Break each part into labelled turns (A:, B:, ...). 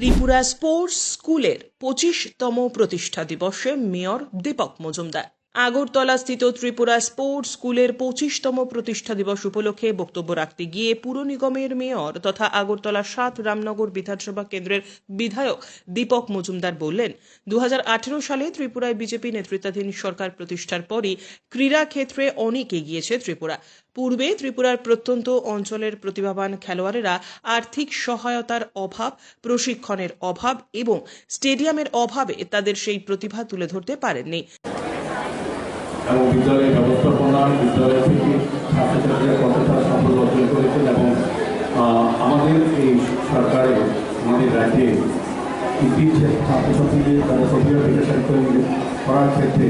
A: Tripura sports স্কুলের পঁচিশতম প্রতিষ্ঠা দিবসে মেয়র দীপক মজুমদার। আগরতলা স্থিত ত্রিপুরা স্পোর্টস স্কুলের পঁচিশতম প্রতিষ্ঠা দিবস উপলক্ষে বক্তব্য রাখতে গিয়ে পুর নিগমের মেয়র তথা আগরতলা সাত রামনগর বিধানসভা কেন্দ্রের বিধায়ক দীপক মজুমদার বললেন দু হাজার আঠারো সালে ত্রিপুরায় বিজেপি নেতৃত্বাধীন সরকার প্রতিষ্ঠার পরই ক্রীড়া ক্ষেত্রে অনেক এগিয়েছে ত্রিপুরা। পূর্বে ত্রিপুরার প্রত্যন্ত অঞ্চলের প্রতিভাবান খেলোয়াড়েরা আর্থিক সহায়তার অভাব, প্রশিক্ষণের অভাব এবং স্টেডিয়ামের অভাবে তাদের সেই প্রতিভা তুলে ধরতে পারেননি।
B: এবং বিদ্যালয়ের ব্যবস্থাপনা, বিদ্যালয় থেকে ছাত্রছাত্রীরা কতটা সাফল্য অর্জন করেছেন এবং আমাদের এই সরকারে, আমাদের রাজ্যে কৃতির ছাত্রছাত্রীদের তারা সক্রিয় বিকাশ করার ক্ষেত্রে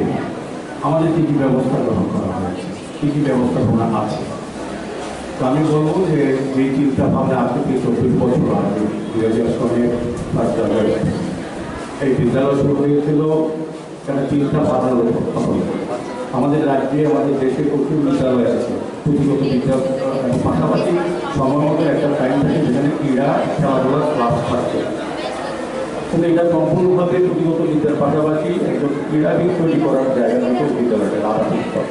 B: আমাদের কী কী ব্যবস্থা গ্রহণ করা হয়েছে কী কী ব্যবস্থাপনা আছে তো আমি বলব যে যে চিন্তা ভাবনা আজকে থেকে চব্বিশ বছর আগে দুই হাজার সনে ফার্স্ট এই বিদ্যালয় শুরু হয়েছিল সেটা চিন্তা ভাবনার খবর। আমাদের রাজ্যে, আমাদের দেশে প্রচুর বিদ্যালয় আছে। পুঁথিগত বিদ্যালয় পাশাপাশি সময় একটা টাইম থাকে যেখানে ক্রীড়া, খেলাধুলার ক্লাস থাকছে কিন্তু এটা সম্পূর্ণভাবে পুঁথিগত বিদ্যার পাশাপাশি একজন ক্রীড়াবিদ তৈরি করার জায়গা নতুন বিদ্যালয়টা আবাসিক স্তর।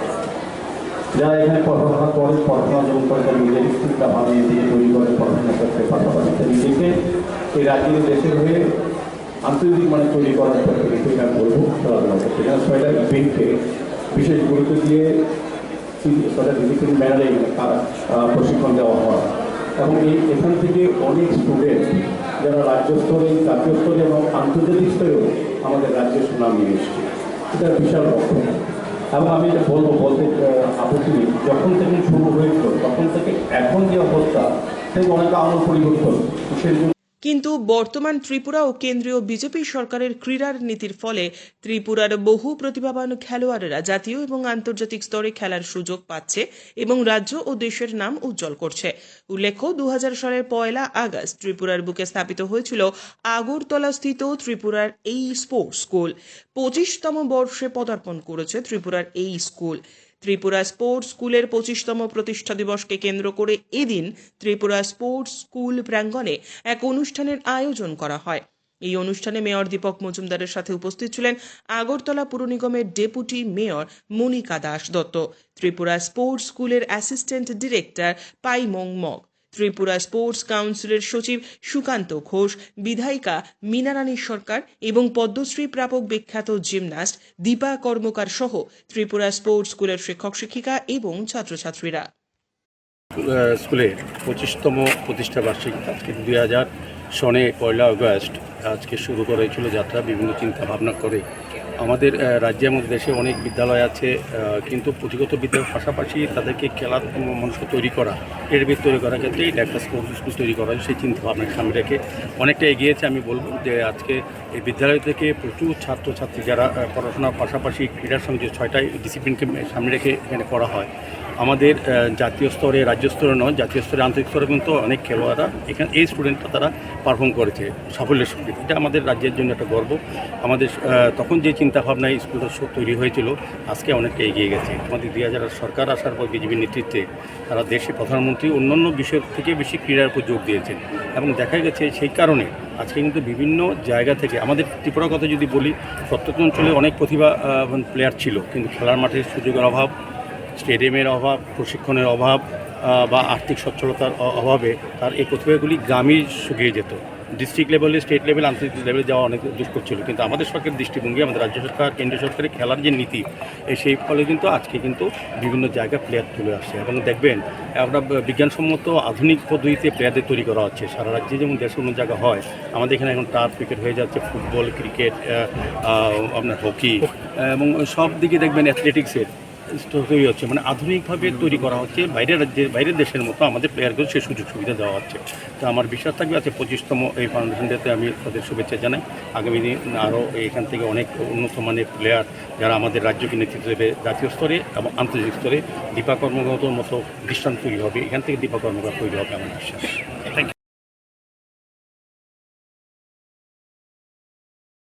B: যারা এখানে পড়াশোনা করে, পড়াশোনা যোগ করে, তারা নিজের চিন্তা ভাবনা দিয়ে তৈরি করে, পড়াশোনা করতে। পাশাপাশি নিজেকে এই রাজ্যের দেশের হয়ে আন্তর্জাতিক মানে তৈরি করার কিন্তু আমি বলব, খেলাধুলা করতে। এখানে ছয়টা ইভেন্টকে বিশেষ গুরুত্ব দিয়ে ছয়টা ডিসিপ্লিন প্রশিক্ষণ দেওয়া হয়। এবং এই এখান থেকে অনেক স্টুডেন্ট যারা রাজ্য স্তরে, জাতীয় স্তরে এবং আন্তর্জাতিক স্তরেও আমাদের রাজ্যের সুনাম নিয়ে এসছে। এটা বিশাল লক্ষ্য এবং আমি এটা বলব, বলতে আপত্তি যখন থেকে শুরু হয়েছিল, তখন থেকে এখন যে অবস্থা থেকে অনেক আমল পরিবর্তন। সেই
A: কিন্তু বর্তমান ত্রিপুরা ও কেন্দ্রীয় বিজেপি সরকারের ক্রীড়ার নীতির ফলে ত্রিপুরার বহু প্রতিভাবান খেলোয়াড়েরা জাতীয় এবং আন্তর্জাতিক স্তরে খেলার সুযোগ পাচ্ছে এবং রাজ্য ও দেশের নাম উজ্জ্বল করছে। উল্লেখ্য দু হাজার সালের পয়লা আগস্ট ত্রিপুরার বুকে স্থাপিত হয়েছিল আগরতলা স্থিত ত্রিপুরার এই স্পোর্টস স্কুল। পঁচিশতম বর্ষে পদার্পণ করেছে ত্রিপুরার এই স্কুল। ত্রিপুরা স্পোর্টস স্কুলের পঁচিশতম প্রতিষ্ঠা দিবসকে কেন্দ্র করে এদিন ত্রিপুরা স্পোর্টস স্কুল প্রাঙ্গণে এক অনুষ্ঠানের আয়োজন করা হয়। এই অনুষ্ঠানে মেয়র দীপক মজুমদারের সাথে উপস্থিত ছিলেন আগরতলা পুর নিগমের deputy mayor Monika Das Dutta, Tripura sports স্কুলের assistant director Paimong Mog Tripura sports কাউন্সিলের সচিব সুকান্ত ঘোষ, বিধায়িকা মীনারানী সরকার এবং পদ্মশ্রী প্রাপক বিখ্যাত জিমন্যাস্ট দীপা কর্মকার সহ ত্রিপুরা স্পোর্টস স্কুলের শিক্ষক শিক্ষিকা এবং ছাত্রছাত্রীরা।
C: স্কুলে পঁচিশতম প্রতিষ্ঠা বার্ষিকী আজকে দুই হাজার সনে পয়লা আগস্ট আজকে শুরু করেছিল যাত্রা, বিভিন্ন চিন্তা ভাবনা করে আমাদের রাজ্যে আমাদের দেশে অনেক বিদ্যালয় আছে কিন্তু পুঁথিগত বিদ্যার পাশাপাশি তাদেরকে খেলার মানুষকে তৈরি করা এর ক্রীড়াবিদ তৈরি করার ক্ষেত্রে এটা একটা স্পোর্টস স্কুল তৈরি করা হয়, সেই চিন্তা ভাবনাকে সামনে রেখে অনেকটা এগিয়েছে আমি বলব যে আজকে এই বিদ্যালয় থেকে প্রচুর ছাত্রছাত্রী যারা পড়াশোনার পাশাপাশি ক্রীড়ার সঙ্গে ছয়টাই ডিসিপ্লিনকে সামনে রেখে এখানে করা হয় আমাদের জাতীয় স্তরে, রাজ্য স্তরে নয়, জাতীয় স্তরে আন্তর্জাতিক স্তরে কিন্তু অনেক খেলোয়াড়রা এখানে, এই স্টুডেন্টরা তারা পারফর্ম করেছে সাফল্যের সঙ্গে। এটা আমাদের রাজ্যের জন্য একটা গর্ব। আমাদের তখন যে চিন্তাভাবনায় স্কুলটা তৈরি হয়েছিল, আজকে অনেকটা এগিয়ে গেছে। আমাদের দুই হাজার সরকার আসার পর বিজেপির নেতৃত্বে তারা দেশে প্রধানমন্ত্রী অন্যান্য বিষয়ের থেকে বেশি ক্রীড়ার উপর যোগ দিয়েছেন। এবং দেখা গেছে সেই কারণে আজকে কিন্তু বিভিন্ন জায়গা থেকে, আমাদের ত্রিপুরার কথা যদি বলি, প্রত্যন্ত অঞ্চলে অনেক প্রতিভা প্লেয়ার ছিল, কিন্তু খেলার মাঠে সুযোগের অভাব স্টেডিয়ামের অভাব, প্রশিক্ষণের অভাব বা আর্থিক সচ্ছলতার অভাবে তার এই প্রতিভাগুলি গ্রামেই শুকিয়ে যেত। ডিস্ট্রিক্ট লেভেলে স্টেট লেভেল আন্তর্জাতিক লেভেলে যাওয়া অনেক দুষ্কর ছিল। কিন্তু আমাদের সরকারের দৃষ্টিভঙ্গি, আমাদের রাজ্য সরকার, কেন্দ্রীয় সরকারের খেলার যে নীতি সেই ফলে কিন্তু আজকে কিন্তু বিভিন্ন জায়গায় প্লেয়ার তুলে আসছে। এবং দেখবেন, আমরা বিজ্ঞানসম্মত আধুনিক পদ্ধতিতে প্লেয়ারদের তৈরি করা হচ্ছে। সারা রাজ্যে যেমন দেশের অন্য জায়গা হয়, আমাদের এখানে এখন টার্ফ ক্রিকেট হয়ে যাচ্ছে ফুটবল ক্রিকেট আপনার হকি এবং সব দিকে দেখবেন অ্যাথলেটিক্সের তৈরি হচ্ছে মানে আধুনিকভাবে তৈরি করা হচ্ছে বাইরের রাজ্যের বাইরের দেশের মতো আমাদের প্লেয়ারকেও সে সুযোগ সুবিধা দেওয়া হচ্ছে। তো আমার বিশ্বাস থাকবে আছে পঁচিশতম এই ফাউন্ডেশন ডেতে আমি তাদের শুভেচ্ছা জানাই। আগামী দিন আরও এখান থেকে অনেক উন্নত মানের প্লেয়ার যারা আমাদের রাজ্যকে নেতৃত্ব দেবে জাতীয় স্তরে এবং আন্তর্জাতিক স্তরে দীপা কর্মগত মতো দৃষ্টান্ত তৈরি হবে। এখান থেকে দীপা কর্মকার তৈরি হবে আমার বিশ্বাস। Thank you